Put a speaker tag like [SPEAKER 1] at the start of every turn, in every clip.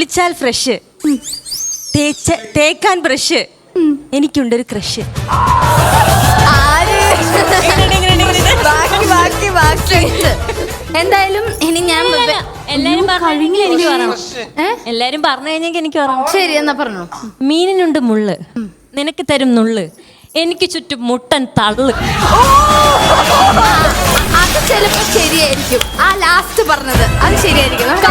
[SPEAKER 1] കുളിച്ചാൽ ഫ്രഷ് തേച്ച തേക്കാൻ ബ്രഷ് എനിക്കുണ്ടൊരു ക്രഷ്
[SPEAKER 2] ആര്? ബാക്കി ബാക്കി ബാക്കി. എന്തായാലും ഇനി ഞാൻ
[SPEAKER 1] എല്ലാരും എനിക്ക് പറയണം
[SPEAKER 2] ഏ?
[SPEAKER 1] എല്ലാരും പറഞ്ഞു കഴിഞ്ഞെങ്കിൽ എനിക്ക് പറഞ്ഞു
[SPEAKER 2] ശരി എന്നാ പറഞ്ഞു.
[SPEAKER 1] മീനിനുണ്ട് മുള്ള്. നിനക്ക് തരും നുള്ള്. എനിക്ക് ചുറ്റും മുട്ടൻ തള്ളു.
[SPEAKER 2] അത് ചിലപ്പോ ശരിയായിരിക്കും. ആ ലാസ്റ്റ് പറഞ്ഞത്. അത് ശരിയായിരിക്കും. നമുക്ക്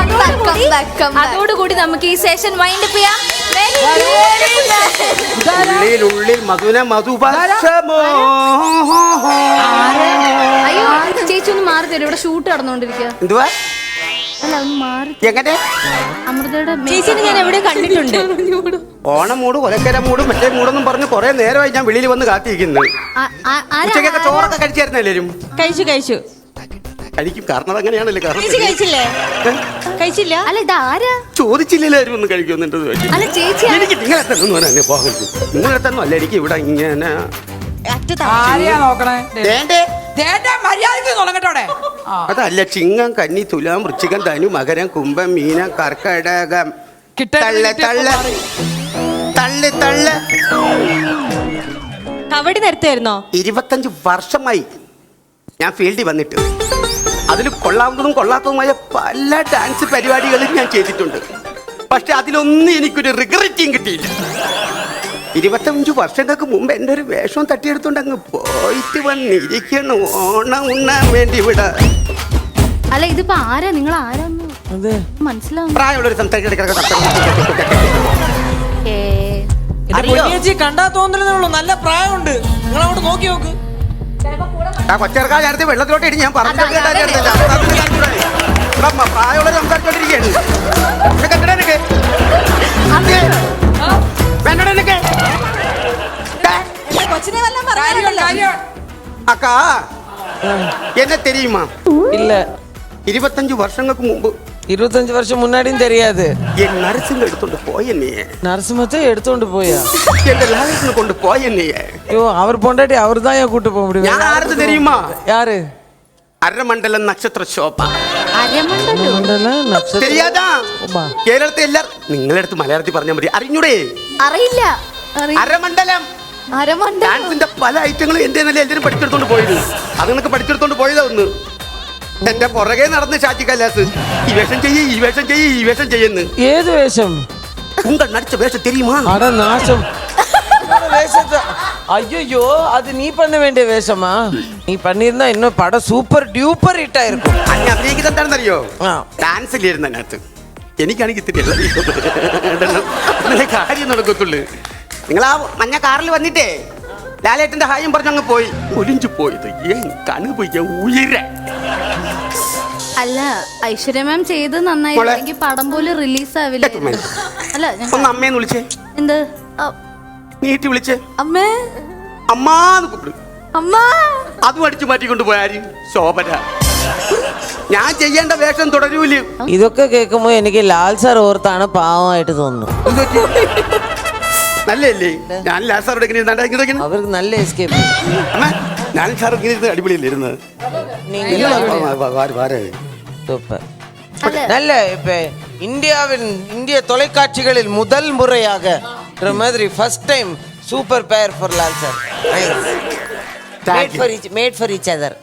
[SPEAKER 2] അതോടുകൂടി നമുക്ക് ഈ സെഷൻ വൈൻഡ് അപ്പ് ചെയ്യാം.
[SPEAKER 3] ഉള്ളിലുള്ളിൽ മധുന മധുപക്ഷമോ
[SPEAKER 2] അയ്യോ ചേച്ചി ഒന്ന് മാറി തരും. ഇവിടെ ഷൂട്ട് നടന്നുകൊണ്ടിരിക്കുക.
[SPEAKER 3] എന്തുവാ?
[SPEAKER 2] അല്ല ഒന്ന് മാറി
[SPEAKER 3] എങ്ങനെ?
[SPEAKER 2] അമൃതയുടെ മേ-
[SPEAKER 1] ചേച്ചിനെ ഞാൻ എവിടെ കണ്ടിട്ടുണ്ട്.
[SPEAKER 3] ഓണം മൂട് കൊലക്കര മൂട് മറ്റേ മൂടൊന്നും പറഞ്ഞ് കുറെ നേരമായി ഞാൻ വെളിയിൽ വന്ന് കാത്തിരിക്കുന്നു. ഉച്ചക്കൊക്കെ ചോറൊക്കെ കഴിച്ചായിരുന്നല്ലേ
[SPEAKER 1] കഴിച്ചു കഴിച്ചു.
[SPEAKER 3] കഴിക്കും. കാരണം അങ്ങനെയാണല്ലേ കാരണം
[SPEAKER 1] കഴിച്ചില്ലേ? കഴിച്ചില്ല?
[SPEAKER 2] അല്ല ഇത് ആരാ?
[SPEAKER 3] ചോദിച്ചില്ലാരും ഒന്ന് കഴിക്കുന്നുണ്ട്
[SPEAKER 2] അല്ല ചേച്ചി
[SPEAKER 3] എനിക്ക് നിങ്ങളെ തന്നെ ഒന്നും എന്നെ പോകരുത് നിങ്ങളെ തന്നെ അല്ല എനിക്ക് ഇവിടെ ഇങ്ങനെ
[SPEAKER 4] ആരെയാ നോക്കണേ?
[SPEAKER 3] വേണ്ടേ
[SPEAKER 4] ദേണ്ട മര്യാദയ്ക്ക് തുടങ്ങട്ടോടെ
[SPEAKER 3] അതല്ല ചിങ്ങം കന്നി തുലാം വൃശ്ചികം ധനു മകരം കുംഭം മീനം കർക്കടകം തള്ള തള്ള. തള്ളി തള്ള.
[SPEAKER 1] കവടി നിരത്തായിരുന്നോ
[SPEAKER 3] ഇരുപത്തഞ്ച് വർഷമായി ഞാൻ ഫീൽഡിൽ വന്നിട്ട്. അതിൽ കൊള്ളാവുന്നതും കൊള്ളാത്തതുമായ പല ഡാൻസ് പരിപാടികളും ഞാൻ ചെയ്തിട്ടുണ്ട്. പക്ഷെ അതിലൊന്നും എനിക്കൊരു റിഗ്രറ്റിയും കിട്ടിയില്ല. ഇരുപത്തഞ്ച് വർഷങ്ങൾക്ക് മുമ്പ് എന്റെ ഒരു വേഷം തട്ടിയെടുത്തോണ്ട് അങ്ങ് പോയിട്ട് വന്നിരിക്കണു ഓണം ഉണ്ണാൻ വേണ്ടി ഇവിടെ.
[SPEAKER 2] അല്ല ഇതിപ്പോ ആരാ? നിങ്ങൾ ആരാന്ന്? മനസ്സിലാവും
[SPEAKER 3] പ്രായമുള്ളൊരു അറിയോ?
[SPEAKER 5] പൊന്നിയേച്ചി കണ്ടാ തോന്നുന്നുള്ളൂ നല്ല പ്രായമുണ്ട്. നിങ്ങൾ അങ്ങോട്ട് നോക്കി നോക്ക്.
[SPEAKER 3] ആ കൊച്ചേർക്കാർ അടുത്ത് വെള്ളത്തിലോട്ട് ഇടി ഞാൻ പറഞ്ഞു
[SPEAKER 2] അതാ, അതെ.
[SPEAKER 3] പ്രായമുള്ളവർ സംസാരിച്ചോണ്ടിരിക്കുകയാണ് ഇവിടെ കെട്ടിടാ നിനക്ക്? വേണ്ടടാ നിനക്ക്? ദേ,
[SPEAKER 1] കൊച്ചിനെ വല്ലതും
[SPEAKER 4] കാര്യം കാര്യം
[SPEAKER 3] അക്കാ എന്നെ തെരിയുമാ
[SPEAKER 5] இல்ல
[SPEAKER 3] ഇരുപത്തഞ്ച് വർഷങ്ങൾക്ക് മുമ്പ്
[SPEAKER 5] இருபத்தஞ்சு வருஷம் முன்னாடியும் தெரியாது
[SPEAKER 3] എൻ നരസിംഹ എടുത്തോണ്ട് പോയെന്നെ
[SPEAKER 5] நரசிம்மத்தை எடுத்துட்டு போயா
[SPEAKER 3] എന്റെ ലാലസിനെ കൊണ്ട് പോയെന്നെ
[SPEAKER 5] ஐயோ அவர் பொண்டாட்டி அவர் தான் ஏன் கூட்டு போக முடியும்
[SPEAKER 3] யார் யாருக்கு தெரியுமா
[SPEAKER 5] யாரு
[SPEAKER 3] அரமண்டலம் നക്ഷത്ര ശോഭ.
[SPEAKER 2] അരമണ്ടല്ലോ
[SPEAKER 5] மண்டல நட்சத்திரம்
[SPEAKER 3] தெரியாதா
[SPEAKER 5] ஆமா.
[SPEAKER 3] കേരളത്തെ എല്ലാവരും നിങ്ങളടുത്ത് മലയാളത്തിൽ പറഞ്ഞാൽ മതി. അറിഞ്ഞൂടെ?
[SPEAKER 2] അറിയില്ല. അറിയില്ല.
[SPEAKER 3] അരമണ്ഡലം.
[SPEAKER 2] അരമണ്ടലം
[SPEAKER 3] ഡാൻസിന്റെ പല ഐറ്റങ്ങളും എന്റെ നില എല്ലാവരും പഠിച്ചെടുത്തോണ്ട് പോയത് അത് നിനക്ക് പഠിച്ചെടുത്തോണ്ട് പോയതാ ഒന്ന്. എന്റെ പുറകെ നടന്ന് ഷാജി കല്ലാസ് ഈ വേഷം ചെയ്യ് ഈ വേഷം ചെയ്യ് ഈ വേഷം ചെയ്യുന്നു.
[SPEAKER 5] ഏത് വേഷം?
[SPEAKER 3] உங்கள் நடிச்ச வேഷം தெரியுமா
[SPEAKER 5] அட நாசம் வேஷத்தை ஐயோ அது நீ பண்ண வேண்டிய வேஷமா நீ பண்ணியிருந்தா இன்னும் படம் சூப்பர் டியூப்பர் ஹிட் ஆயிருக்கும்
[SPEAKER 3] അന്ന് അഭിനയിക്കുന്നത് എന്താണെന്നറിയോ
[SPEAKER 5] ആ.
[SPEAKER 3] ഡാൻസിലിരുന്ന അതിനകത്ത് എനിക്കാണെങ്കിൽ തിരിയല്ല ഇന്നലെ കാര്യം നടക്കത്തുള്ളു നിങ്ങൾ ആ മഞ്ഞ കാറിൽ വന്നിട്ടേ ലാലേട്ടന്റെ ഹായും പറഞ്ഞ് അങ്ങ് പോയി ഒലിഞ്ചു പോയത് ഏൻ കണു പോയി ഉയര
[SPEAKER 2] അല്ല ഐശ്വര്യ മാം ചെയ്ത് നന്നായി
[SPEAKER 3] മോളെ.
[SPEAKER 2] എനിക്ക് പടം പോലും റിലീസ് ആവില്ല
[SPEAKER 3] കേട്ടോ മോനെ?
[SPEAKER 2] അല്ല ഞാൻ
[SPEAKER 3] ഒന്ന് അമ്മേന്ന് വിളിച്ചേ
[SPEAKER 2] എന്ത് അ,
[SPEAKER 3] നീട്ടി വിളിച്ചേ
[SPEAKER 2] അമ്മേ
[SPEAKER 3] അമ്മാന്ന് കൂപ്പിടും
[SPEAKER 2] അമ്മ
[SPEAKER 3] അതും അടിച്ചു മാറ്റിക്കൊണ്ട് പോയാര് ശോഭന ഞാൻ ചെയ്യേണ്ട വേഷം തുടരൂല്
[SPEAKER 5] ഇതൊക്കെ കേൾക്കുമ്പോൾ എനിക്ക് ലാൽ സാർ ഓർത്താണ് പാവമായിട്ട് തോന്നുന്നു
[SPEAKER 3] നല്ലല്ലേ ഞാൻ ലാസാറോട് ഇങ്ങനെ ഇരുന്നാണ്ടാ ഇങ്ങനെ ഇരിക്കുന്നെ?
[SPEAKER 5] അവർക്ക് നല്ല എസ്കേപ്പ്
[SPEAKER 3] അമ്മ ഞാൻ സാർ ഇങ്ങനെ ഇരുന്ന് അടിപൊളിയല്ലേ ഇരുന്നത്
[SPEAKER 5] சூப்பர் நல்ல இப்ப இந்தியாவின் இந்திய தொலைக்காட்சிகளில் முதல் முறையாக இந்த மாதிரி first time super pair for Lal sir made for each made for each other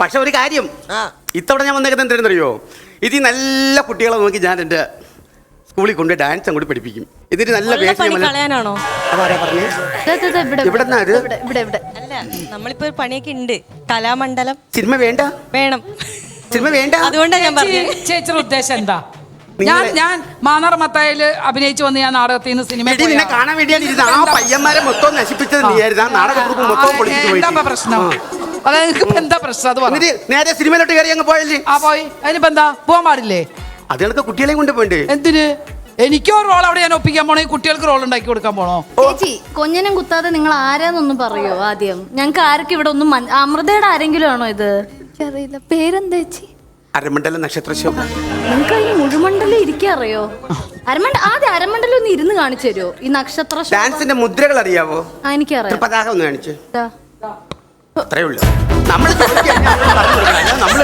[SPEAKER 3] പക്ഷെ ഒരു കാര്യം
[SPEAKER 5] ആ
[SPEAKER 3] ഇത്തവണ ഞാൻ വന്നേക്കുന്നത് എന്തിനെന്നറിയോ ഇത് ഈ നല്ല കുട്ടികളെ നോക്കി ഞാൻ എൻ്റെ സ്കൂളിൽ കൊണ്ട് ഡാൻസ് അങ്ങോട്ട് പഠിപ്പിക്കും ഇതിന് നല്ല
[SPEAKER 1] ഉള്ള പണി
[SPEAKER 3] വേഷം
[SPEAKER 1] കളയാനാണോ
[SPEAKER 3] അതാരാ പറഞ്ഞേ
[SPEAKER 2] ദേ, ദേ, ദേ, ഇവിടെ
[SPEAKER 3] എവിടെന്നാ ഇത്?
[SPEAKER 2] ഇവിടെ ഇവിടെ ഇവിടെ
[SPEAKER 1] അല്ല നമ്മളിപ്പോ ഒരു പണിയൊക്കെ ഉണ്ട് കലാമണ്ഡലം
[SPEAKER 3] സിനിമ വേണ്ട
[SPEAKER 1] വേണം
[SPEAKER 3] സിനിമ വേണ്ട
[SPEAKER 1] അതുകൊണ്ടാണ് ഞാൻ പറഞ്ഞത്
[SPEAKER 4] ചേച്ചി- ചേച്ചിയുടെ ഉദ്ദേശം എന്താ ഞാൻ ഞാൻ മാന്നാർ മത്തായിൽ അഭിനയിച്ചു വന്ന് ഞാൻ നാടകത്തിൽ നിന്ന് സിനിമ
[SPEAKER 3] നിന്നെ കാണാൻ വേണ്ടിയാണ് ആ പയ്യന്മാരെ മൊത്തം നശിപ്പിച്ചത് നീയായിരുന്നു നാടക ഗ്രൂപ്പ് മൊത്തം
[SPEAKER 4] എന്താ പ്രശ്നം? അതായത് എന്താ പ്രശ്നം? അത് പറ.
[SPEAKER 3] എന്നിട്ട് നേരെ സിനിമയിലോട്ട് കയറി അങ്ങ് പോയല്ലേ?
[SPEAKER 4] ആ പോയി. അതിനിപ്പോ എന്താ? പോകാൻ പാടില്ലേ?
[SPEAKER 3] അതുകൾക്ക് കണക്ക് കുട്ടികളെയും കൊണ്ട് പോയിണ്ട്.
[SPEAKER 4] എന്തിന്? എനിക്കോ റോൾ അവിടെ ഞാൻ ഒപ്പിക്കാൻ പോണോ. ഈ കുട്ടികൾക്ക് റോൾ ഉണ്ടാക്കി കൊടുക്കാൻ പോണോ?
[SPEAKER 2] ചേച്ചി കൊഞ്ഞനം കുത്താതെ നിങ്ങൾ ആരാന്നൊന്നും പറയോ ആദ്യം? ഞങ്ങൾക്ക് ആർക്കും ഇവിടെ ഒന്നും അമൃതയുടെ ആരെങ്കിലും ആണോ ഇത്? അറിയില്ല പേരെന്താ ചേച്ചി?
[SPEAKER 3] അരമണ്ഡല നക്ഷത്ര ശോഭ
[SPEAKER 2] നിങ്ങൾക്ക് അതിന് മുഴുമണ്ഡലം ഇരിക്കാൻ അറിയോ അരമണ്ട ആദ്യം അരമണ്ഡലം ഒന്ന് ഇരുന്ന് കാണിച്ചു തരുമോ ഈ നക്ഷത്ര?
[SPEAKER 3] ഡാൻസിന്റെ മുദ്രകൾ അറിയാവോ?
[SPEAKER 2] ആ, എനിക്കറിയാം.
[SPEAKER 3] പതാക ഒന്ന് കാണിച്ച്.
[SPEAKER 2] ദാ.
[SPEAKER 3] അത്രേ ഉള്ളൂ. നമ്മൾ നമ്മൾ